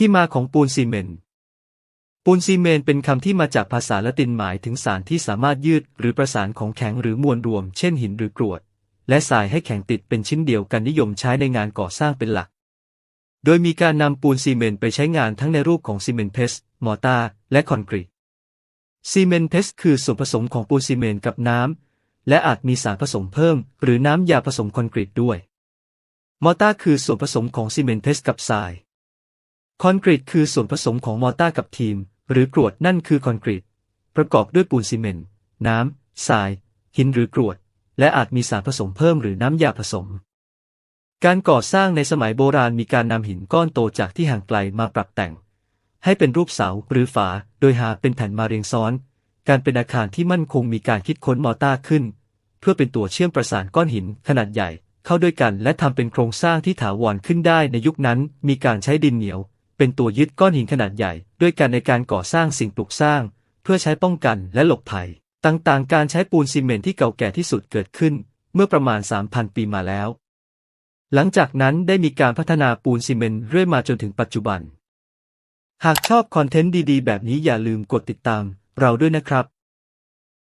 ที่มาของปูนซีเมนต์ปูนซีเมนต์เป็นคำที่มาจากภาษาละตินหมายถึงสารที่สามารถยืดหรือประสานของแข็งหรือมวลรวม เช่นหินหรือกรวด และทรายให้แข็งติดเป็นชิ้นเดียวกันนิยมใช้ในงานก่อสร้างเป็นหลัก โดยมีการนำปูนซีเมนต์ไปใช้งานทั้งในรูปของซีเมนต์เพสต์มอร์ตาร์และคอนกรีตซีเมนต์เพสต์คือส่วนผสมของปูนซีเมนต์กับน้ำและอาจมีสารผสมเพิ่ม หรือน้ำยาผสมคอนกรีตด้วย มอร์ตาร์คือส่วนผสมของซีเมนต์เพสต์กับทราย คอนกรีตคือส่วนผสมของมอร์ตาร์กับทีม หรือกรวดนั่นคือคอนกรีตประกอบด้วยปูนซีเมนต์น้ำทราย หินหรือกรวด และอาจมีสารผสมเพิ่มหรือน้ำยาผสม การก่อสร้างในสมัยโบราณมีการนำหินก้อนโตจากที่ห่างไกลมาปรับแต่ง ให้เป็นรูปเสาหรือฝา โดยหาเป็นแผ่นมาเรียงซ้อน การเป็นอาคารที่มั่นคงมีการคิดค้นมอร์ตาร์ขึ้น เพื่อเป็นตัวเชื่อมประสานก้อนหินขนาดใหญ่ เข้าด้วยกัน และทำเป็นโครงสร้างที่ถาวรขึ้นได้ในยุคนั้น มีการใช้ดินเหนียว เป็นตัวยึดก้อนหินขนาดใหญ่ ด้วยกันในการก่อสร้างสิ่งปลูกสร้าง เพื่อใช้ป้องกันและหลบภัย ต่างๆ การใช้ปูนซีเมนต์ที่เก่าแก่ที่สุดเกิดขึ้น เมื่อประมาณ 3,000 ปีมาแล้ว หลังจากนั้นได้มีการพัฒนาปูนซีเมนต์เรื่อยมาจนถึงปัจจุบัน หากชอบคอนเทนต์ดีๆ แบบนี้อย่าลืมกดติดตามเราด้วยนะครับ